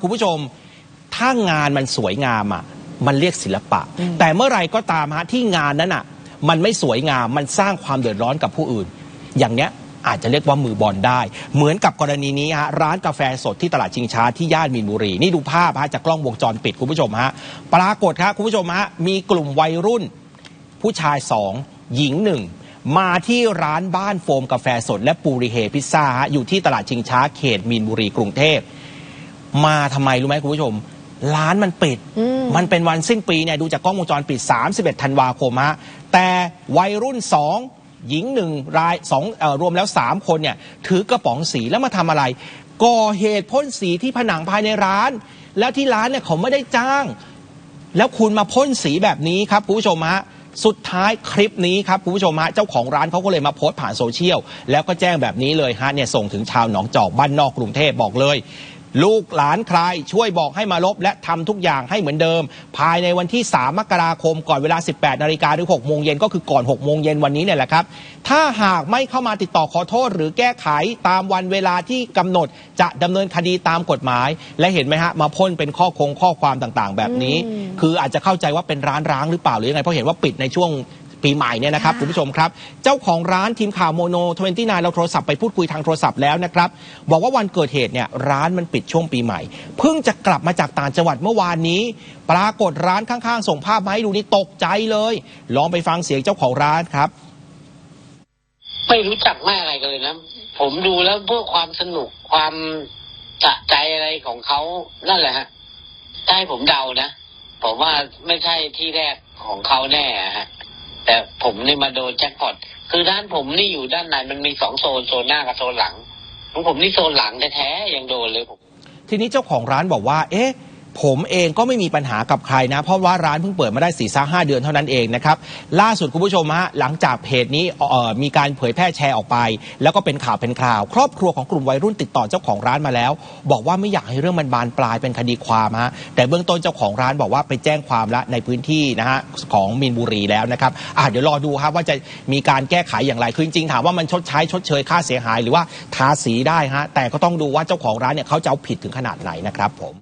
คุณผู้ชมถ้างานมันสวยงามอะมันเรียกศิลปะ แต่เมื่อไหรก็ตามฮะที่งานนั้นอะมันไม่สวยงามมันสร้างความเดือดร้อนกับผู้อื่น อย่างเนี้ยอาจจะเรียกว่ามือบอลได้ เหมือนกับกรณีนี้ฮะร้านกาแฟสดที่ตลาดชิงช้าที่ย่านมีนบุรี นี่ดูภาพฮะจากกล้องวงจรปิดคุณผู้ชมฮะปรากฏครับคุณผู้ชมฮะมีกลุ่มวัยรุ่น ผู้ชายสองหญิงหนึ่งมาที่ร้านบ้านโฟมกาแฟสดและปูริเฮพิซซ่าฮะอยู่ที่ตลาดชิงช้าเขตมีนบุรีกรุงเทพ มาทำไมรู้ไหมคุณผู้ชม ร้านมันปิดอืมมันเป็นวันสิ้นปีเนี่ยดูจากกล้องวงจรปิด 31 ธันวาคมฮะแต่วัยรุ่น 2 หญิงหนึ่งรายสองเอ่อรวมแล้ว 3 คนเนี่ยถือกระป๋องสีแล้วมาทำอะไร ก่อเหตุพ่นสีที่ผนังภายในร้าน แล้วที่ร้านเนี่ยเขาไม่ได้จ้าง แล้วคุณมาพ่นสีแบบนี้ครับคุณผู้ชมฮะสุดท้ายคลิปนี้ครับคุณผู้ชมฮะเจ้าของร้านเขาก็เลยมาโพสต์ผ่านโซเชียลแล้วก็แจ้งแบบนี้เลยฮะเนี่ยส่งถึงชาวหนองจอกบ้านนอกกรุงเทพบอกเลย ลูกหลานใครช่วยบอกให้มาลบ และทำทุกอย่างให้เหมือนเดิม ภายในวันที่ 3 มกราคมก่อนเวลา 18 นาฬิกาหรือ 6 โมงเย็นก็คือก่อน 6 โมงเย็นวันนี้เนี่ยแหละครับ ถ้าหากไม่เข้ามาติดต่อขอโทษ หรือแก้ไขตามวันเวลาที่กำหนดจะดำเนินคดีตามกฎหมาย และเห็นไหมฮะ มาพ่นเป็นข้อคงข้อความต่างๆ แบบนี้ คืออาจจะเข้าใจว่าเป็นร้านร้างหรือเปล่าหรือยังไงเพราะเห็นว่าปิดในช่วง ปีใหม่เนี่ยนะครับค่ะคุณผู้ชมครับ เจ้าของร้านทีมข่าวโมโน29เราโทรศัพท์ไปพูดคุยทางโทรศัพท์แล้วนะครับ บอกว่าวันเกิดเหตุเนี่ยร้านมันปิดช่วงปีใหม่ เพิ่งจะกลับมาจากต่างจังหวัดเมื่อวานนี้ ปรากฏร้านข้างๆ ส่งภาพมาให้ดูนี่ตกใจเลย ลองไปฟังเสียงเจ้าของร้านครับ ไม่รู้จักไม่อะไรกันเลยนะ ผมดูแล้วเพื่อความสนุกความสะใจอะไรของเขานั่นแหละฮะถ้าให้ผมเดานะผมว่าไม่ใช่ที่แรกของเขาแน่อะฮะ แต่ผมนี่มาโดนแจ็คพอตคือด้านผมนี่อยู่ด้านในมันมีสองโซนโซนหน้ากับโซนหลังของผมนี่โซนหลังแท้ๆยังโดนเลยผม ทีนี้เจ้าของร้านบอกว่า เอ๊ะ ผมเองก็ไม่มีปัญหากับใครนะ เพราะว่าร้านเพิ่งเปิดมาได้4ี่ห้าเดือนเท่านั้นเองนะครับ ล่าสุดคุณผู้ชมฮะหลังจากเพจนี้มีการเผยแพร่แชร์ออกไป แล้วก็เป็นข่าวเป็นคราว ครอบครัวของกลุ่มวัยรุ่นติดต่อเจ้าของร้านมาแล้ว บอกว่าไม่อยากให้เรื่องมันบานปลายเป็นคดีความฮะแต่เบื้องต้นเจ้าของร้านบอกว่าไปแจ้งความแล้วในพื้นที่นะฮะของมีนบุรีแล้วนะครับอะเดี๋ยวรอดูครับว่าจะมีการแก้ไขอย่างไรคือจริงๆถามว่ามันชดใช้ชดเชยค่าเสียหาย หรือว่าทาสีได้ฮะแต่ก็ต้องดูว่าเจ้าของร้านเนี่ยเขาจะเอาผิดถึงขนาดไหนนะครับผม